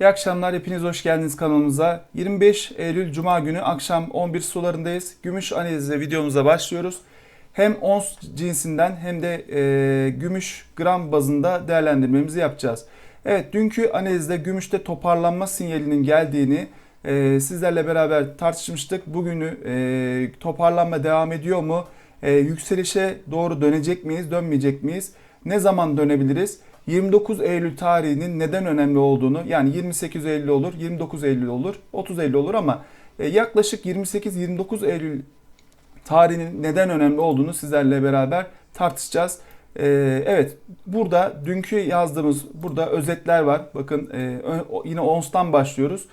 İyi akşamlar, hepiniz hoş geldiniz kanalımıza. 25 Eylül Cuma günü akşam 11 sularındayız. Gümüş analizi videomuza başlıyoruz. Hem ons cinsinden hem de e, gümüş gram bazında değerlendirmemizi yapacağız. Evet, dünkü analizde gümüşte toparlanma sinyalinin geldiğini e, sizlerle beraber tartışmıştık. Bugünü e, toparlanma devam ediyor mu? E, yükselişe doğru dönecek miyiz, dönmeyecek miyiz? Ne zaman dönebiliriz? 29 Eylül tarihinin neden önemli olduğunu yani 28 Eylül olur, 29 Eylül olur, 30 Eylül olur ama e, yaklaşık 28-29 Eylül tarihinin neden önemli olduğunu sizlerle beraber tartışacağız. E, evet burada dünkü yazdığımız burada özetler var. Bakın e, yine ONS'tan başlıyoruz.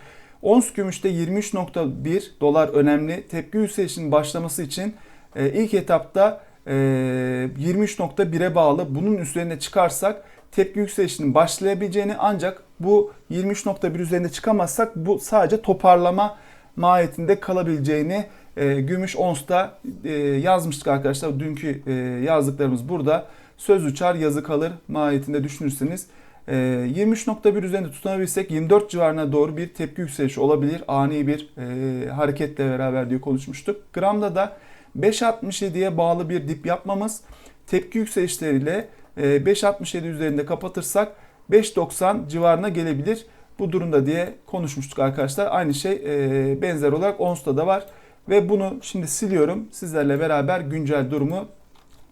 Ons gümüşte 23.1 dolar önemli. Tepki yükselişinin başlaması için ilk etapta 23.1'e bağlı. Bunun üzerine çıkarsak tepki yükselişinin başlayabileceğini ancak bu 23.1 üzerinde çıkamazsak bu sadece toparlama mahiyetinde kalabileceğini e, Gümüş Ons'ta e, yazmıştık arkadaşlar. Dünkü e, yazdıklarımız burada. Söz uçar yazı kalır mahiyetinde düşünürseniz. E, 23.1 üzerinde tutunabilsek 24 civarına doğru bir tepki yükselişi olabilir. Ani bir e, hareketle beraber diye konuşmuştuk. Gramda da 5.67'ye bağlı bir dip yapmamız tepki yükselişleriyle 5.67 ee, üzerinde kapatırsak 5.90 civarına gelebilir bu durumda diye konuşmuştuk arkadaşlar. Aynı şey e, benzer olarak ONS'ta da var. Ve bunu şimdi siliyorum. Sizlerle beraber güncel durumu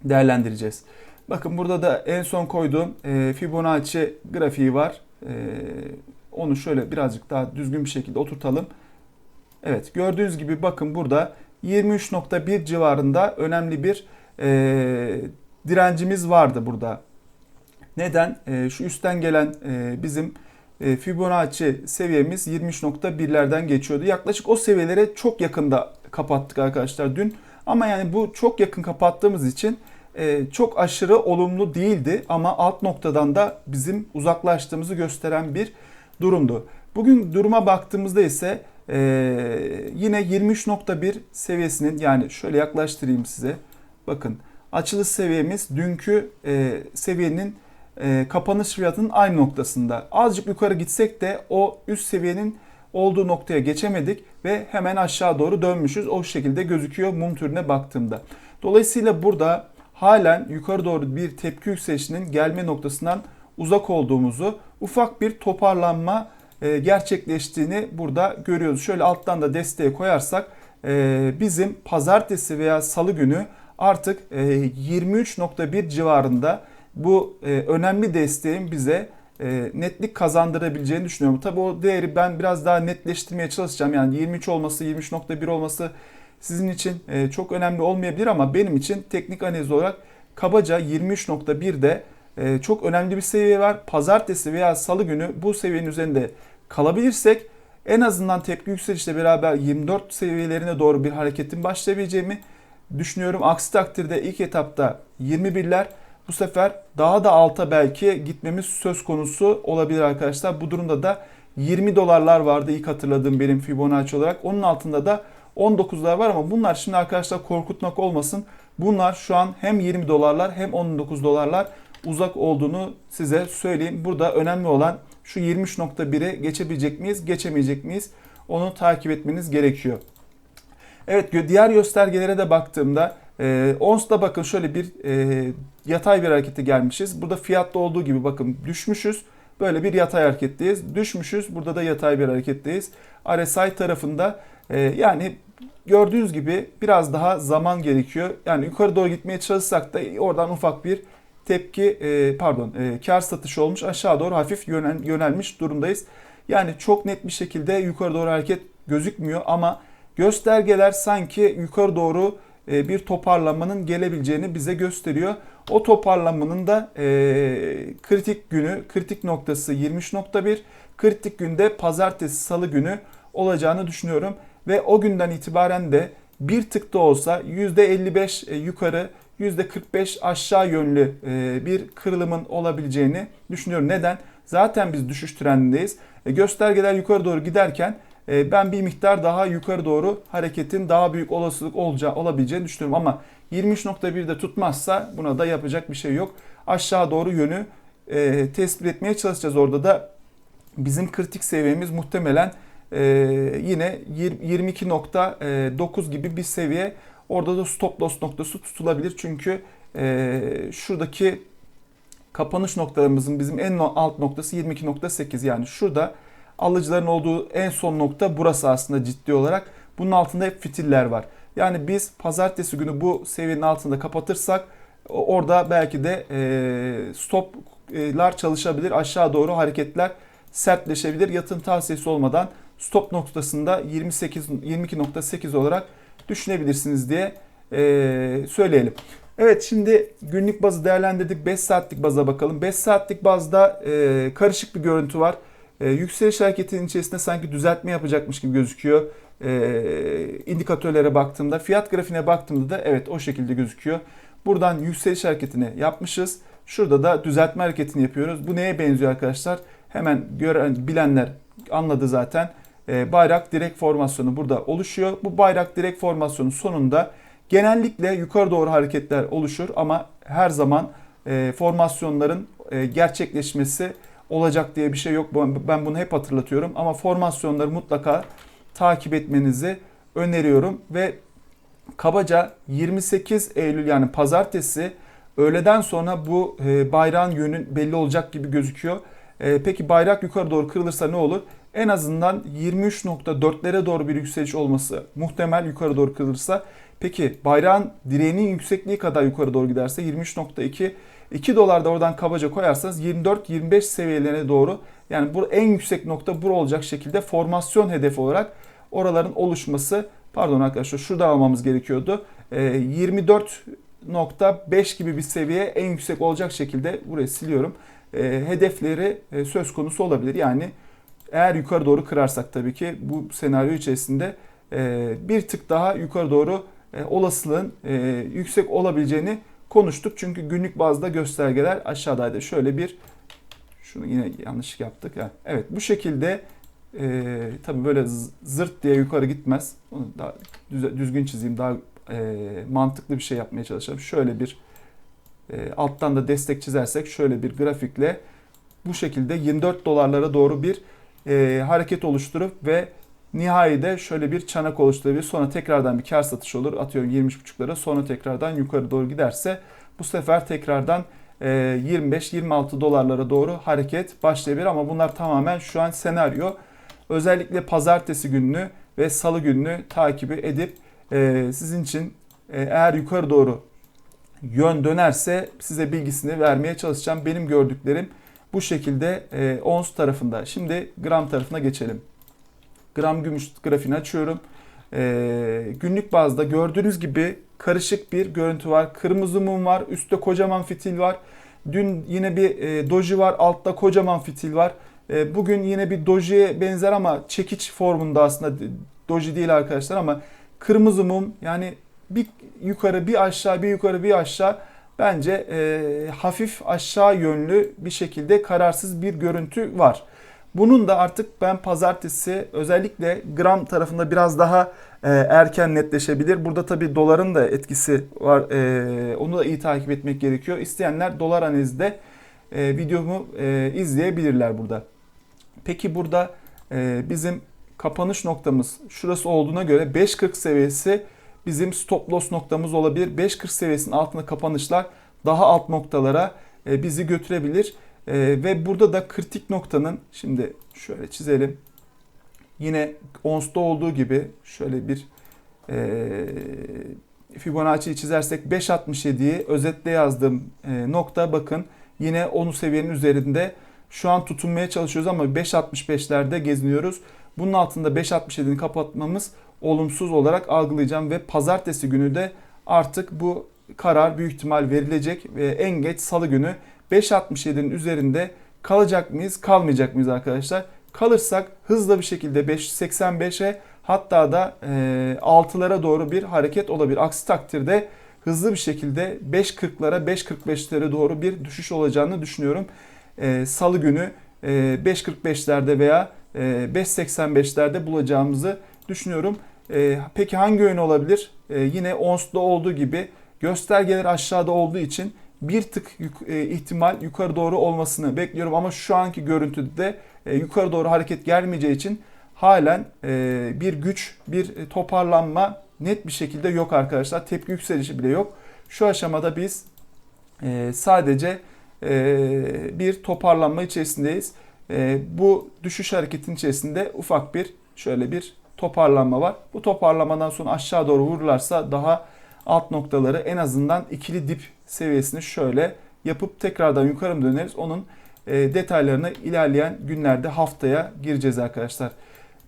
değerlendireceğiz. Bakın burada da en son koyduğum e, Fibonacci grafiği var. E, onu şöyle birazcık daha düzgün bir şekilde oturtalım. Evet gördüğünüz gibi bakın burada 23.1 civarında önemli bir direncimiz vardı burada. Neden? E, şu üstten gelen e, bizim e, Fibonacci seviyemiz 23.1'lerden geçiyordu. Yaklaşık o seviyelere çok yakında kapattık arkadaşlar dün. Ama yani bu çok yakın kapattığımız için e, çok aşırı olumlu değildi. Ama alt noktadan da bizim uzaklaştığımızı gösteren bir durumdu. Bugün duruma baktığımızda ise e, yine 23.1 seviyesinin yani şöyle yaklaştırayım size. Bakın açılış seviyemiz dünkü e, seviyenin e, kapanış fiyatının aynı noktasında. Azıcık yukarı gitsek de o üst seviyenin olduğu noktaya geçemedik ve hemen aşağı doğru dönmüşüz. O şekilde gözüküyor mum türüne baktığımda. Dolayısıyla burada halen yukarı doğru bir tepki yükselişinin gelme noktasından uzak olduğumuzu, ufak bir toparlanma e, gerçekleştiğini burada görüyoruz. Şöyle alttan da desteğe koyarsak e, bizim pazartesi veya salı günü artık 23.1 e, civarında bu e, önemli desteğin bize e, netlik kazandırabileceğini düşünüyorum. Tabi o değeri ben biraz daha netleştirmeye çalışacağım. Yani 23 olması, 23.1 olması sizin için çok önemli olmayabilir ama benim için teknik analiz olarak kabaca 23.1'de çok önemli bir seviye var. Pazartesi veya salı günü bu seviyenin üzerinde kalabilirsek en azından tepki yükselişle beraber 24 seviyelerine doğru bir hareketin başlayabileceğimi düşünüyorum. Aksi takdirde ilk etapta 21'ler bu sefer daha da alta belki gitmemiz söz konusu olabilir arkadaşlar. Bu durumda da 20 dolarlar vardı ilk hatırladığım benim Fibonacci olarak. Onun altında da 19'lar var ama bunlar şimdi arkadaşlar korkutmak olmasın. Bunlar şu an hem 20 dolarlar hem 19 dolarlar uzak olduğunu size söyleyeyim. Burada önemli olan şu 23.1'e geçebilecek miyiz, geçemeyecek miyiz? Onu takip etmeniz gerekiyor. Evet diğer göstergelere de baktığımda e, ONS'da bakın şöyle bir e, yatay bir harekete gelmişiz. Burada fiyatta olduğu gibi bakın düşmüşüz. Böyle bir yatay hareketteyiz. Düşmüşüz. Burada da yatay bir hareketteyiz. RSI tarafında e, yani gördüğünüz gibi biraz daha zaman gerekiyor. Yani yukarı doğru gitmeye çalışsak da oradan ufak bir tepki e, pardon e, kar satışı olmuş. Aşağı doğru hafif yönel, yönelmiş durumdayız. Yani çok net bir şekilde yukarı doğru hareket gözükmüyor ama göstergeler sanki yukarı doğru e, bir toparlanmanın gelebileceğini bize gösteriyor. O toparlanmanın da e, kritik günü, kritik noktası 23.1, kritik günde pazartesi salı günü olacağını düşünüyorum. Ve o günden itibaren de bir tık da olsa %55 e, yukarı, %45 aşağı yönlü bir kırılımın olabileceğini düşünüyorum. Neden? Zaten biz düşüş trendindeyiz. Göstergeler yukarı doğru giderken ben bir miktar daha yukarı doğru hareketin daha büyük olasılık olacağı, olabileceğini düşünüyorum. Ama 23.1'de tutmazsa buna da yapacak bir şey yok. Aşağı doğru yönü e, tespit etmeye çalışacağız. Orada da bizim kritik seviyemiz muhtemelen e, yine 22.9 gibi bir seviye. Orada da stop loss noktası tutulabilir. Çünkü e, şuradaki kapanış noktalarımızın bizim en alt noktası 22.8 yani şurada alıcıların olduğu en son nokta burası aslında ciddi olarak. Bunun altında hep fitiller var. Yani biz pazartesi günü bu seviyenin altında kapatırsak orada belki de e, stoplar çalışabilir. Aşağı doğru hareketler sertleşebilir. Yatırım tavsiyesi olmadan stop noktasında 28 22.8 olarak düşünebilirsiniz diye e, söyleyelim. Evet şimdi günlük bazı değerlendirdik. 5 saatlik baza bakalım. 5 saatlik bazda e, karışık bir görüntü var. E, yükseliş hareketinin içerisinde sanki düzeltme yapacakmış gibi gözüküyor. E, indikatörlere baktığımda, fiyat grafiğine baktığımda da evet o şekilde gözüküyor. Buradan yükseliş hareketini yapmışız. Şurada da düzeltme hareketini yapıyoruz. Bu neye benziyor arkadaşlar? Hemen gören bilenler anladı zaten. E, bayrak direk formasyonu burada oluşuyor. Bu bayrak direk formasyonu sonunda genellikle yukarı doğru hareketler oluşur ama her zaman e, formasyonların e, gerçekleşmesi olacak diye bir şey yok. Ben bunu hep hatırlatıyorum ama formasyonları mutlaka takip etmenizi öneriyorum ve kabaca 28 Eylül yani pazartesi öğleden sonra bu e, bayrağın yönü belli olacak gibi gözüküyor. E, peki bayrak yukarı doğru kırılırsa ne olur? En azından 23.4'lere doğru bir yükseliş olması muhtemel yukarı doğru kırılırsa. Peki bayrağın direğinin yüksekliği kadar yukarı doğru giderse 23.2 2 dolar da oradan kabaca koyarsanız 24-25 seviyelerine doğru yani bu en yüksek nokta bu olacak şekilde formasyon hedefi olarak oraların oluşması pardon arkadaşlar şurada almamız gerekiyordu. 24.5 ee, gibi bir seviye en yüksek olacak şekilde burayı siliyorum. Ee, hedefleri e, söz konusu olabilir. Yani eğer yukarı doğru kırarsak tabii ki bu senaryo içerisinde e, bir tık daha yukarı doğru e, olasılığın yüksek olabileceğini konuştuk. Çünkü günlük bazda göstergeler aşağıdaydı. Şöyle bir şunu yine yanlış yaptık. ya. Evet bu şekilde e, tabii böyle zırt diye yukarı gitmez. Onu daha düzgün çizeyim. Daha e, mantıklı bir şey yapmaya çalışalım. Şöyle bir e, alttan da destek çizersek şöyle bir grafikle bu şekilde 24 dolarlara doğru bir e, hareket oluşturup ve nihayede şöyle bir çanak oluşturabilir. Sonra tekrardan bir kar satış olur. Atıyorum 20.5'lara sonra tekrardan yukarı doğru giderse bu sefer tekrardan 25-26 e, dolarlara doğru hareket başlayabilir ama bunlar tamamen şu an senaryo. Özellikle pazartesi gününü ve salı gününü takibi edip e, sizin için e, eğer yukarı doğru yön dönerse size bilgisini vermeye çalışacağım. Benim gördüklerim bu şekilde ons tarafında. Şimdi gram tarafına geçelim gram gümüş grafiğini açıyorum. Ee, günlük bazda gördüğünüz gibi karışık bir görüntü var. Kırmızı mum var. Üstte kocaman fitil var. Dün yine bir e, doji var. Altta kocaman fitil var. E, bugün yine bir dojiye benzer ama çekiç formunda aslında doji değil arkadaşlar ama kırmızı mum yani bir yukarı bir aşağı bir yukarı bir aşağı bence e, hafif aşağı yönlü bir şekilde kararsız bir görüntü var. Bunun da artık ben pazartesi özellikle gram tarafında biraz daha e, erken netleşebilir. Burada tabi doların da etkisi var. E, onu da iyi takip etmek gerekiyor. İsteyenler dolar analizde e, videomu e, izleyebilirler burada. Peki burada e, bizim kapanış noktamız şurası olduğuna göre 5.40 seviyesi bizim stop loss noktamız olabilir. 5.40 seviyesinin altında kapanışlar daha alt noktalara e, bizi götürebilir. E, ve burada da kritik noktanın şimdi şöyle çizelim. Yine ONS'ta olduğu gibi şöyle bir e, Fibonacci'yi çizersek 5.67'yi özetle yazdığım e, nokta bakın yine onu seviyenin üzerinde şu an tutunmaya çalışıyoruz ama 5.65'lerde geziniyoruz. Bunun altında 5.67'ni kapatmamız olumsuz olarak algılayacağım ve pazartesi günü de artık bu karar büyük ihtimal verilecek ve en geç salı günü 5.67'nin üzerinde kalacak mıyız, kalmayacak mıyız arkadaşlar? Kalırsak hızlı bir şekilde 5.85'e hatta da e, 6'lara doğru bir hareket olabilir. Aksi takdirde hızlı bir şekilde 5.40'lara 5.45'lere doğru bir düşüş olacağını düşünüyorum. E, Salı günü e, 5.45'lerde veya e, 5.85'lerde bulacağımızı düşünüyorum. E, peki hangi yön olabilir? E, yine ONS'da olduğu gibi göstergeler aşağıda olduğu için bir tık e, ihtimal yukarı doğru olmasını bekliyorum ama şu anki görüntüde e, yukarı doğru hareket gelmeyeceği için halen e, bir güç, bir toparlanma net bir şekilde yok arkadaşlar. Tepki yükselişi bile yok. Şu aşamada biz sadece bir toparlanma içerisindeyiz. Bu düşüş hareketin içerisinde ufak bir şöyle bir toparlanma var. Bu toparlamadan sonra aşağı doğru vururlarsa daha alt noktaları en azından ikili dip seviyesini şöyle yapıp tekrardan yukarı mı döneriz? Onun e, detaylarına ilerleyen günlerde haftaya gireceğiz arkadaşlar.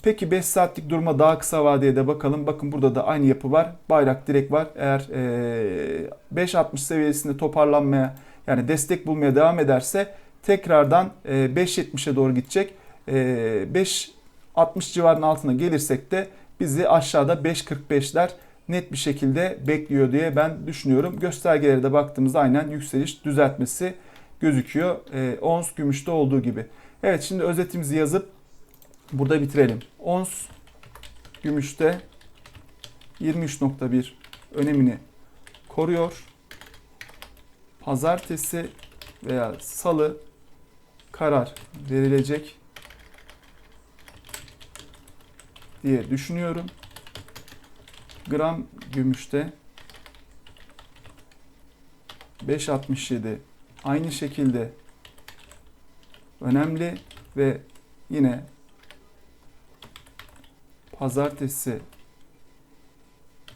Peki 5 saatlik duruma daha kısa vadeye de bakalım. Bakın burada da aynı yapı var. Bayrak direk var. Eğer e, 5.60 seviyesinde toparlanmaya yani destek bulmaya devam ederse tekrardan e, 5.70'e doğru gidecek. E, 5.60 civarının altına gelirsek de bizi aşağıda 5.45'ler net bir şekilde bekliyor diye ben düşünüyorum. Göstergelere de baktığımızda aynen yükseliş düzeltmesi gözüküyor. E, ons gümüşte olduğu gibi. Evet şimdi özetimizi yazıp burada bitirelim. Ons gümüşte 23.1 önemini koruyor. Pazartesi veya salı karar verilecek diye düşünüyorum. Gram gümüşte 5.67 aynı şekilde önemli ve yine pazartesi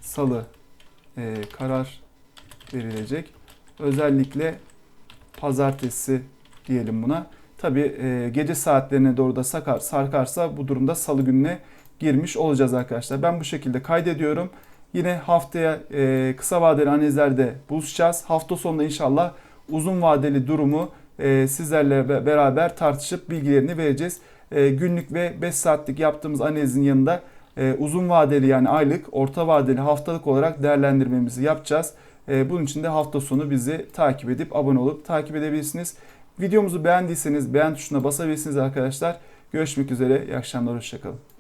salı e, karar verilecek. Özellikle pazartesi diyelim buna. Tabi e, gece saatlerine doğru da sakar, sarkarsa bu durumda salı gününe girmiş olacağız arkadaşlar. Ben bu şekilde kaydediyorum. Yine haftaya e, kısa vadeli analizlerde buluşacağız. Hafta sonunda inşallah uzun vadeli durumu e, sizlerle beraber tartışıp bilgilerini vereceğiz. E, günlük ve 5 saatlik yaptığımız analizin yanında e, uzun vadeli yani aylık, orta vadeli, haftalık olarak değerlendirmemizi yapacağız. E, bunun için de hafta sonu bizi takip edip abone olup takip edebilirsiniz. Videomuzu beğendiyseniz beğen tuşuna basabilirsiniz arkadaşlar. Görüşmek üzere. İyi akşamlar. Hoşçakalın.